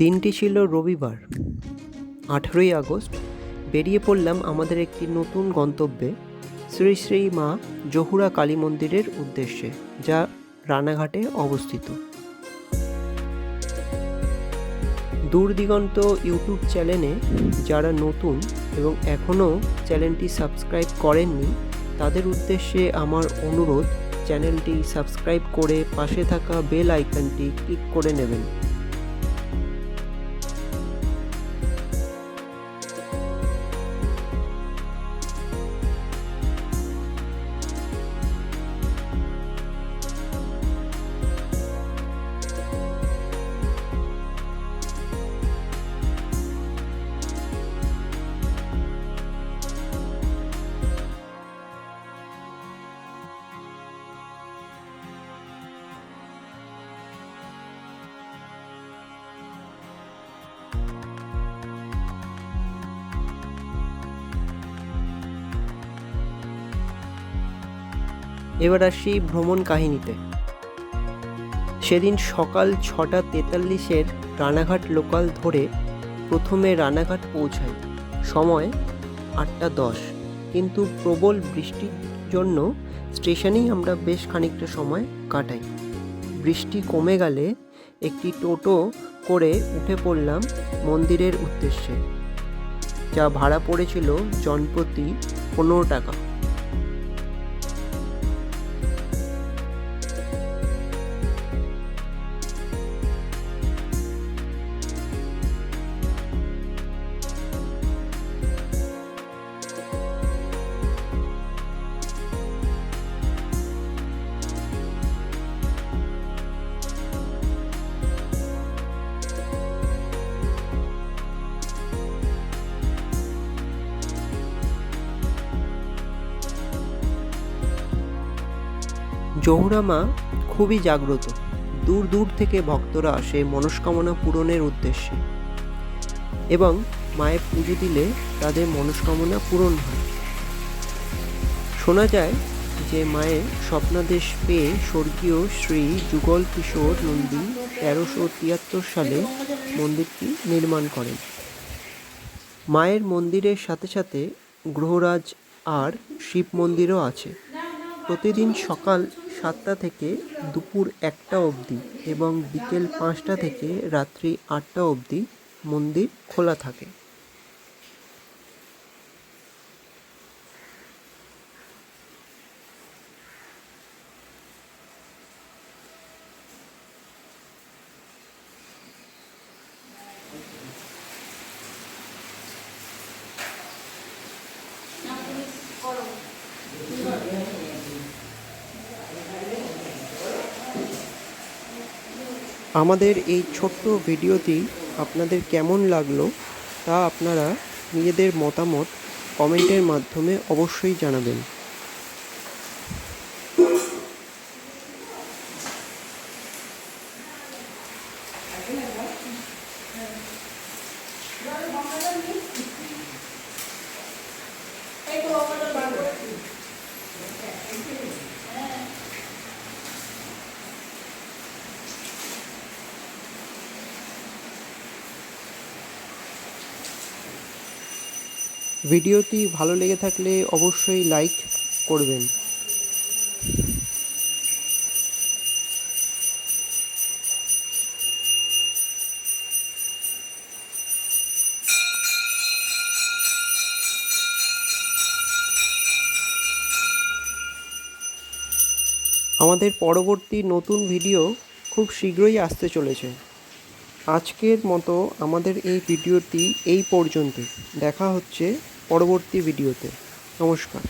দিনটি ছিল রবিবার। আঠেরোই আগস্ট বেরিয়ে পড়লাম আমাদের একটি নতুন গন্তব্যে শ্রী শ্রী মা জহুরা কালী মন্দিরের উদ্দেশ্যে, যা রানাঘাটে অবস্থিত। দূর দিগন্ত ইউটিউব চ্যানেলে যারা নতুন এবং এখনও চ্যানেলটি সাবস্ক্রাইব করেননি, তাদের উদ্দেশ্যে আমার অনুরোধ, চ্যানেলটি সাবস্ক্রাইব করে পাশে থাকা বেল আইকনটি ক্লিক করে নেবেন। এবার আসি ভ্রমণ কাহিনীতে। সেদিন সকাল ছটা তেতাল্লিশের রানাঘাট লোকাল ধরে প্রথমে রানাঘাট পৌঁছাই। সময় আটটা দশ। কিন্তু প্রবল বৃষ্টির জন্য স্টেশনেই আমরা বেশ খানিকটা সময় কাটাই। বৃষ্টি কমে গেলে একটি টোটো করে উঠে পড়লাম মন্দিরের উদ্দেশ্যে। যা ভাড়া পড়েছিল জনপ্রতি পনেরো টাকা। জহুরা মা খুবই জাগ্রত। দূর দূর থেকে ভক্তরা আসে মনস্কামনা পূরণের উদ্দেশ্যে এবং মায়ের পুজো দিলে তাদের মনস্কামনা পূরণ হয়। শোনা যায় যে মায়ের স্বপ্নাদেশ পেয়ে স্বর্গীয় শ্রী যুগল কিশোর নন্দী তেরোশো তিয়াত্তর সালে মন্দিরটি নির্মাণ করেন। মায়ের মন্দিরের সাথে সাথে গ্রহরাজ আর শিব মন্দিরও আছে। প্রতিদিন সকাল সাতটা থেকে দুপুর একটা অবধি এবং বিকেল পাঁচটা থেকে রাত্রি আটটা অবধি মন্দির খোলা থাকে। আমাদের এই ছোট্ট ভিডিওটি আপনাদের কেমন লাগল তা আপনারা নিজেদের মতামত কমেন্টের মাধ্যমে অবশ্যই জানাবেন। ভিডিওটি ভালো লেগে থাকলে অবশ্যই লাইক করবেন। আমাদের পরবর্তী নতুন ভিডিও খুব শীঘ্রই আসতে চলেছে। আজকের মতো আমাদের এই ভিডিওটি এই পর্যন্তই। দেখা হচ্ছে পরবর্তী ভিডিওতে। নমস্কার।